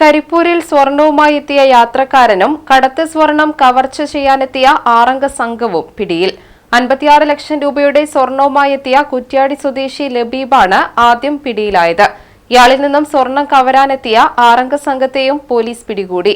കരിപ്പൂരിൽ സ്വർണവുമായി എത്തിയ യാത്രക്കാരനും കടത്ത് സ്വർണം കവർച്ച ചെയ്യാനെത്തിയ ആറംഗ സംഘവും പിടിയിൽ. അൻപത്തിയാറ് ലക്ഷം രൂപയുടെ സ്വർണവുമായി എത്തിയ കുറ്റ്യാടി സ്വദേശി ലബീബാണ് ആദ്യം പിടിയിലായത്. ഇയാളിൽ നിന്നും സ്വർണം കവരാനെത്തിയ ആറംഗ സംഘത്തെയും പോലീസ് പിടികൂടി.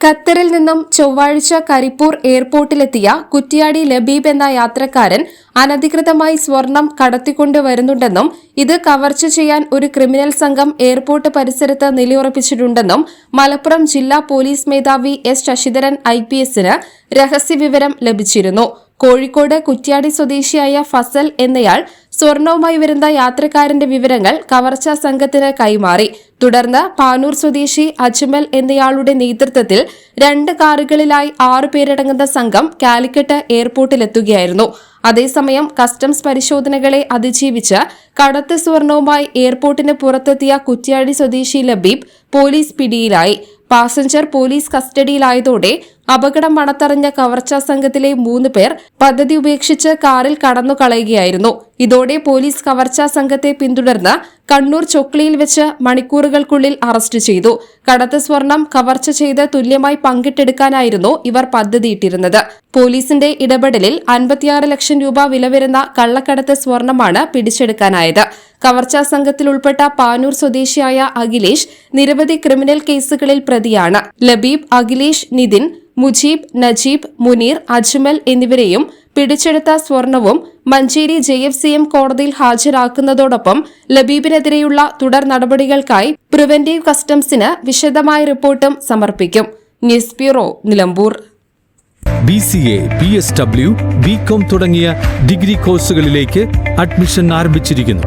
ഖത്തറിൽ നിന്നും ചൊവ്വാഴ്ച കരിപ്പൂർ എയർപോർട്ടിലെത്തിയ കുറ്റിയാടി ലബീബ് എന്ന യാത്രക്കാരൻ അനധികൃതമായി സ്വർണം കടത്തിക്കൊണ്ടുവരുന്നുണ്ടെന്നും ഇത് കവർച്ച ചെയ്യാൻ ഒരു ക്രിമിനൽ സംഘം എയർപോർട്ട് പരിസരത്ത് നിലയുറപ്പിച്ചിട്ടുണ്ടെന്നും മലപ്പുറം ജില്ലാ പോലീസ് മേധാവി എസ് ശശിധരൻ ഐ പി എസിന് രഹസ്യവിവരം ലഭിച്ചിരുന്നു. കോഴിക്കോട് കുറ്റ്യാടി സ്വദേശിയായ ഫസൽ എന്നയാൾ സ്വർണവുമായി വരുന്ന യാത്രക്കാരന്റെ വിവരങ്ങൾ കവർച്ചാ സംഘത്തിന് കൈമാറി. തുടർന്ന് പാനൂർ സ്വദേശി അജ്മൽ എന്നയാളുടെ നേതൃത്വത്തിൽ രണ്ട് കാറുകളിലായി ആറു പേരടങ്ങുന്ന സംഘം കാലിക്കറ്റ് എയർപോർട്ടിലെത്തുകയായിരുന്നു. അതേസമയം കസ്റ്റംസ് പരിശോധനകളെ അതിജീവിച്ച് കടത്ത് സ്വർണവുമായി എയർപോർട്ടിന് പുറത്തെത്തിയ കുറ്റ്യാടി സ്വദേശി ലബീബ് പോലീസ് പിടിയിലായി. പാസഞ്ചർ പോലീസ് കസ്റ്റഡിയിലായതോടെ അപകടം മണത്തറിഞ്ഞ കവർച്ചാ സംഘത്തിലെ മൂന്ന് പേർ പദ്ധതി ഉപേക്ഷിച്ച് കാറിൽ കടന്നു കളയുകയായിരുന്നു ഇതോടെ പോലീസ് കവർച്ചാ സംഘത്തെ പിന്തുടർന്ന് കണ്ണൂർ ചൊക്ലിയിൽ വെച്ച് മണിക്കൂറുകൾക്കുള്ളിൽ അറസ്റ്റ് ചെയ്തു. കടത്ത് സ്വർണം കവർച്ച ചെയ്ത് തുല്യമായി പങ്കിട്ടെടുക്കാനായിരുന്നു ഇവർ പദ്ധതിയിട്ടിരുന്നത്. പോലീസിന്റെ ഇടപെടലിൽ അൻപത്തിയാറ് ലക്ഷം രൂപ വില വരുന്ന കള്ളക്കടത്ത് സ്വർണമാണ് പിടിച്ചെടുക്കാനായത്. കവർച്ചാ സംഘത്തിൽ ഉൾപ്പെട്ട പാനൂർ സ്വദേശിയായ അഖിലേഷ് നിരവധി ക്രിമിനൽ കേസുകളിൽ പ്രതിയാണ്. ലബീബ് അഖിലേഷ് നിതിൻ മുജീബ് നജീബ് മുനീർ അജ്മൽ എന്നിവരെയും പിടിച്ചെടുത്ത സ്വർണവും Manjeri J F C M കോടതിയിൽ ഹാജരാക്കുന്നതോടൊപ്പം ലബീബിനെതിരെയുള്ള തുടർ നടപടികൾക്കായി പ്രിവന്റീവ് കസ്റ്റംസിന് വിശദമായ റിപ്പോർട്ടും സമർപ്പിക്കും. News bureau Nilambur. B C A B S W B com തുടങ്ങിയ ഡിഗ്രി കോഴ്സുകളിലേക്ക് അഡ്മിഷൻ ആരംഭിച്ചിരിക്കുന്നു.